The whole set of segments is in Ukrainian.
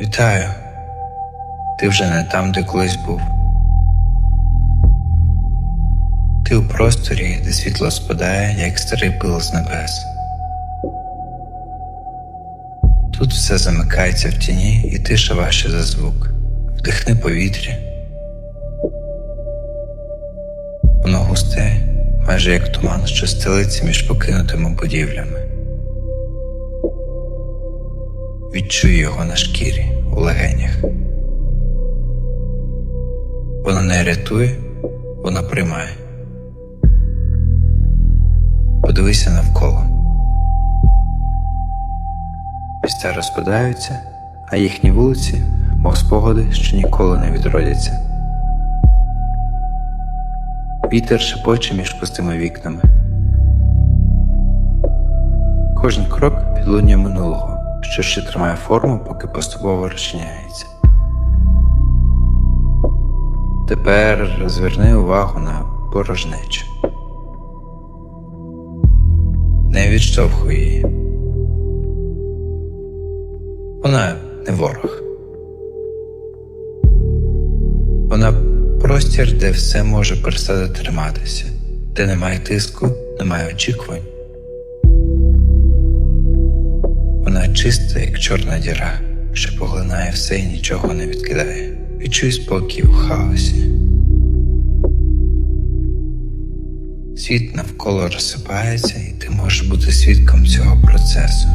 Вітаю. Ти вже не там, де колись був. Ти у просторі, де світло спадає, як старий пил з небес. Тут все замикається в тіні і тиша важче за звук. Вдихни повітря. Воно густе, майже як туман, що стелиться між покинутими будівлями. Відчуй його на шкірі у легенях. Воно не рятує, воно приймає. Подивися навколо. Міста розпадаються, а їхні вулиці, мов спогади, що ніколи не відродяться. Вітер шепоче між пустими вікнами. Кожен крок підлуння минулого, що ще тримає форму, поки поступово розчиняється. Тепер зверни увагу на порожнечу. Не відштовхуй її. Вона не ворог. Вона простір, де все може перестати триматися, де немає тиску, немає очікувань. Чиста, як чорна діра, що поглинає все і нічого не відкидає. Відчуй спокій у хаосі. Світ навколо розсипається, і ти можеш бути свідком цього процесу.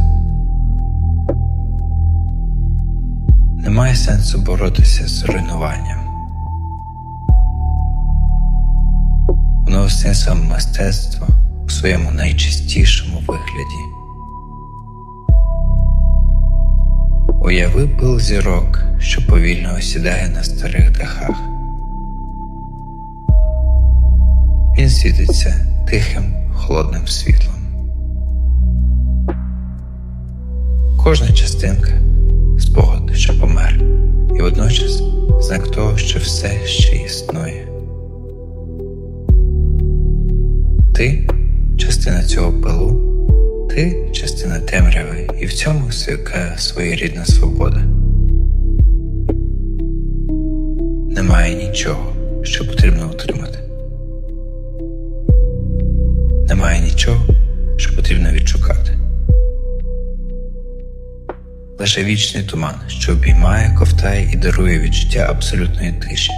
Немає сенсу боротися з руйнуванням. Воно все саме мистецтво у своєму найчистішому вигляді. Уяви пил зірок, що повільно осідає на старих дахах. Він світиться тихим, холодним світлом. Кожна частинка спогад, що помер, і водночас знак того, що все ще існує. Ти частина цього пилу, ти частина темряви, і в цьому свяка своєрідна свобода. Немає нічого, що потрібно утримати. Немає нічого, що потрібно відшукати. Лише вічний туман, що обіймає, ковтає і дарує відчуття абсолютної тиші.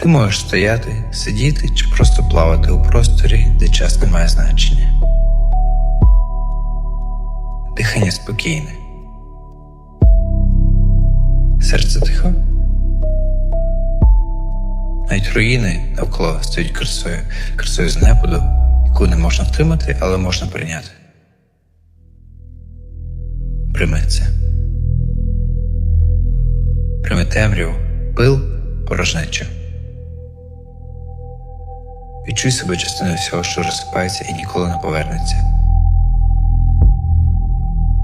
Ти можеш стояти, сидіти чи просто плавати у просторі, де час не має значення. Дихання спокійне. Серце тихо. Навіть руїни навколо стають красою, красою з неподу, яку не можна втримати, але можна прийняти. Прийми це. Прийми темряву, пил, порожнечу. Відчуй себе частиною всього, що розсипається і ніколи не повернеться.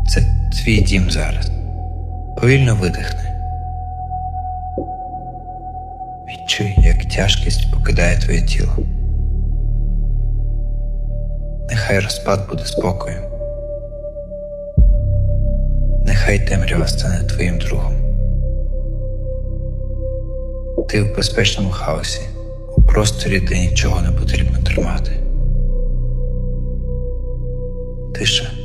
Це твій дім зараз. Повільно видихни. Відчуй, як тяжкість покидає твоє тіло. Нехай розпад буде спокоєм. Нехай темрява стане твоїм другом. Ти в безпечному хаосі, просторі, де нічого не потрібно тримати. Тиша.